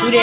দূরে